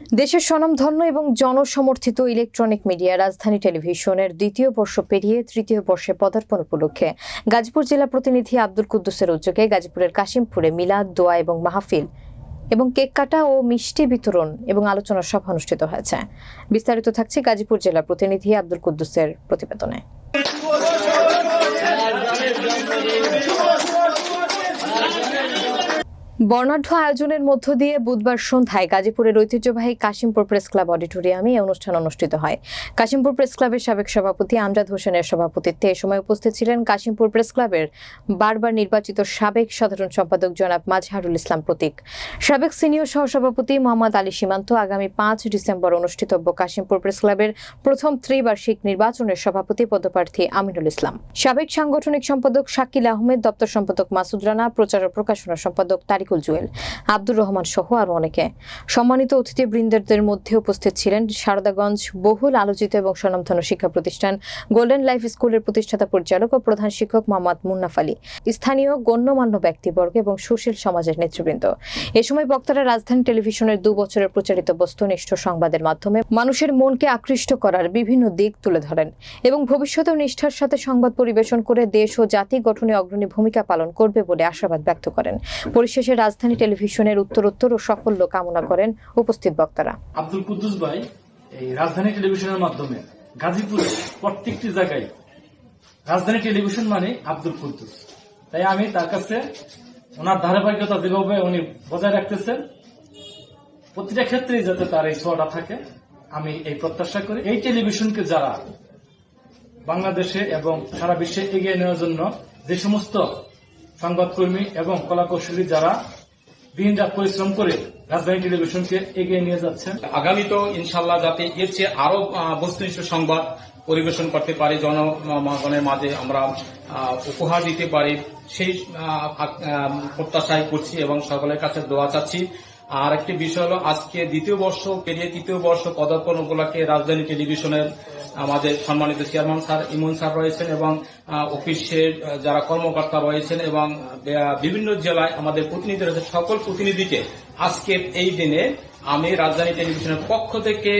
দেশের স্বনামধন্য এবং জনসমর্থিত ইলেকট্রনিক মিডিয়া রাজধানী টেলিভিশনের দ্বিতীয় বর্ষ পেরিয়ে তৃতীয় বর্ষে পদার্পণ উপলক্ষে গাজীপুর জেলা প্রতিনিধি আব্দুল কুদ্দুসের উদ্যোগে গাজীপুরের কাশিমপুরে মিলাদ, দোয়া এবং মাহফিল এবং কেক কাটা ও মিষ্টি বিতরণ এবং আলোচনা সভা অনুষ্ঠিত হয়েছে। বিস্তারিত থাকছে গাজীপুর জেলা প্রতিনিধি আব্দুল কুদ্দুসের প্রতিবেদনে। বর্ণাঢ্য আয়োজনের মধ্য দিয়ে বুধবার সন্ধ্যায় গাজীপুরের ঐতিহ্যবাহী কাশিমপুর প্রেস ক্লাব অডিটোরিয়ামে এই অনুষ্ঠান অনুষ্ঠিত হয়। কাশিমপুর প্রেস ক্লাবের সাবেক সভাপতি আমজাদ হোসেনের সভাপতিত্বে এ সময় উপস্থিত ছিলেন কাশিমপুর প্রেস ক্লাবের বারবার নির্বাচিত সাবেক সাধারণ সম্পাদক জনাব মাজহারুল ইসলাম প্রতীক। সাবেক সিনিয়র সহসভাপতি মোহাম্মদ আলী সীমান্ত আগামী পাঁচ ডিসেম্বর অনুষ্ঠিতব্য কাশিমপুর প্রেস ক্লাবের প্রথম ত্রিবার্ষিক নির্বাচনের সভাপতি পদপ্রার্থী আমিনুল ইসলাম। সাবেক সাংগঠনিক সম্পাদক শাকিল আহমেদ, দপ্তর সম্পাদক মাসুদ রানা, প্রচার ও প্রকাশনা সম্পাদক তারিকুল জুয়েল, আব্দুর রহমান সহ আরও অনেকে। সম্মানিত অতিথিবৃন্দদের মধ্যে উপস্থিত ছিলেন সারদাগঞ্জ বহুল আলোচিত এবং স্বনামধন্য শিক্ষা প্রতিষ্ঠান, গোল্ডেন লাইফ স্কুলের প্রতিষ্ঠাতা পরিচালক ও প্রধান শিক্ষক মোহাম্মদ মুন্নাফ আলী, স্থানীয় গণ্যমান্য ব্যক্তিবর্গ এবং সুশীল সমাজের নেতৃবৃন্দ। এ সময় বক্তারা রাজধানী টেলিভিশনের দু বছরের প্রচারিত বস্তুনিষ্ঠ সংবাদের মাধ্যমে মানুষের মনকে আকৃষ্ট করার বিভিন্ন দিক তুলে ধরেন এবং ভবিষ্যতেও নিষ্ঠার সাথে সংবাদ পরিবেশন করে দেশ ও জাতি গঠনে অগ্রণী ভূমিকা পালন করবে বলে আশাবাদ ব্যক্ত করেন। পরিশেষে রাজধানী টেলিভিশনের উত্তরোত্তর ও সাফল্য কামনা করেন উপস্থিত বক্তারা। আব্দুল কুদ্দুস ভাই, এই রাজধানী টেলিভিশনের মাধ্যমে গাজীপুরে প্রত্যেকটি জায়গায় রাজধানী টেলিভিশন মানে আব্দুল কুদ্দুস। তাই আমি তার কাছে ওনার ধারাবাহিকতা যেভাবে উনি বজায় রাখতেছেন, প্রতিটা ক্ষেত্রেই যাতে তার এই ছোঁয়াটা থাকে, আমি এই প্রত্যাশা করি। এই টেলিভিশনকে যারা বাংলাদেশে এবং সারা বিশ্বে এগিয়ে নেওয়ার জন্য যে সমস্ত সংবাদকর্মী এবং কলাকৌশলী যারা দিন রাত পরিশ্রম করে রাজধানী টেলিভিশনকে এগিয়ে নিয়ে যাচ্ছেন। আগামী তো ইনশাল্লাহ যাতে এর চেয়ে আরও বস্তুনিষ্ঠ সংবাদ পরিবেশন করতে পারি, জনগণের মাঝে আমরা উপহার দিতে পারি, সেই প্রত্যাশাই করছি এবং সকলের কাছে দোয়া চাচ্ছি। আর একটি বিষয় হলো, আজকে দ্বিতীয় বর্ষ পেরিয়ে তৃতীয় বর্ষ পদার্পণ উপলক্ষে রাজধানী টেলিভিশনের আমাদের সম্মানিত চেয়ারম্যান স্যার ইমন স্যার রয়েছেন এবং অফিসের যারা কর্মকর্তা রয়েছেন এবং বিভিন্ন জেলায় আমাদের প্রতিনিধি রয়েছে, সকল প্রতিনিধিকে আজকের এই দিনে আমি রাজধানী টেলিভিশনের পক্ষ থেকে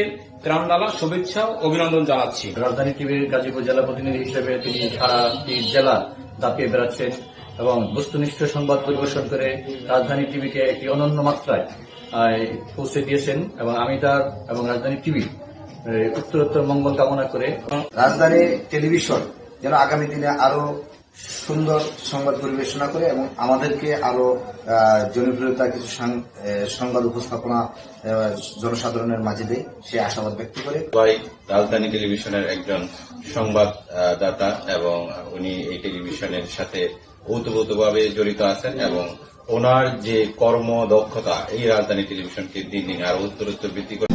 গ্রামডালা শুভেচ্ছা ও অভিনন্দন জানাচ্ছি। রাজধানী টিভির গাজীপুর জেলা প্রতিনিধি হিসেবে তিনি সারা জেলা দাপিয়ে বেড়াচ্ছেন এবং বস্তুনিষ্ঠ সংবাদ পরিবেশন করে রাজধানী টিভিকে একটি অনন্য মাত্রায় পৌঁছে দিয়েছেন এবং আমি তার এবং রাজধানী টিভি উত্তরোত্তর মঙ্গল কামনা করে রাজধানী টেলিভিশন যেন আগামী দিনে আরও সুন্দর সংবাদ পরিবেশনা করে এবং আমাদেরকে আরও আহ, জনপ্রিয়তা কিছু সংবাদ উপস্থাপনা জনসাধারণের মাঝে দেয় সে আশাবাদ ব্যক্ত করে। রাজধানী টেলিভিশনের একজন সংবাদদাতা এবং উনি এই টেলিভিশনের সাথে ওতপ্রোতভাবে জড়িত আছেন এবং ওনার যে কর্মদক্ষতা এই রাজধানী টেলিভিশনকে দিন দিন আরও উত্তরোত্তর বৃদ্ধি করে